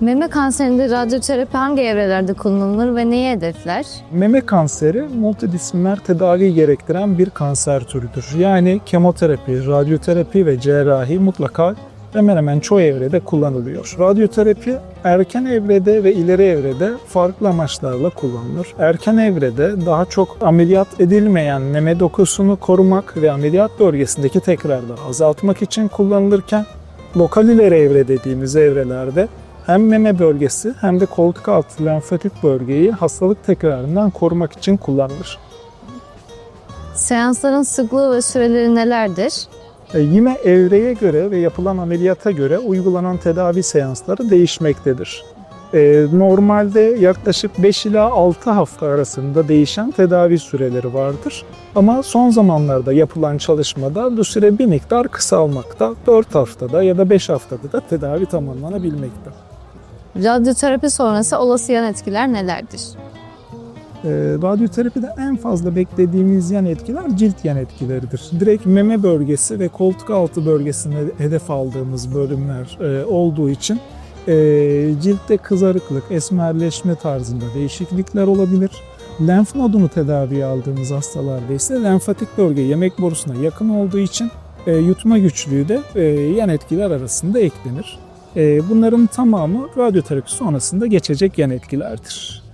Meme kanserinde radyoterapi hangi evrelerde kullanılır ve neyi hedefler? Meme kanseri multidisipliner tedavi gerektiren bir kanser türüdür. Yani kemoterapi, radyoterapi ve cerrahi mutlaka hemen hemen çoğu evrede kullanılıyor. Radyoterapi erken evrede ve ileri evrede farklı amaçlarla kullanılır. Erken evrede daha çok ameliyat edilmeyen meme dokusunu korumak ve ameliyat bölgesindeki tekrarları azaltmak için kullanılırken lokal ileri evre dediğimiz evrelerde hem meme bölgesi hem de koltuk altı lenfatik bölgeyi hastalık tekrarından korumak için kullanılır. Seansların sıklığı ve süreleri nelerdir? E, yine evreye göre ve yapılan ameliyata göre uygulanan tedavi seansları değişmektedir. E, normalde yaklaşık 5 ila 6 hafta arasında değişen tedavi süreleri vardır. Ama son zamanlarda yapılan çalışmada bu süre bir miktar kısalmakta. 4 haftada ya da 5 haftada da tedavi tamamlanabilmekte. Radyoterapi sonrası olası yan etkiler nelerdir? E, radyoterapide en fazla beklediğimiz yan etkiler cilt yan etkileridir. Direkt meme bölgesi ve koltuk altı bölgesine hedef aldığımız bölümler e, olduğu için e, ciltte kızarıklık, esmerleşme tarzında değişiklikler olabilir. Lenf nodunu tedaviye aldığımız hastalarda ise lenfatik bölge yemek borusuna yakın olduğu için e, yutma güçlüğü de e, yan etkiler arasında eklenir. E, bunların tamamı radyoterapi sonrasında geçecek yan etkilerdir.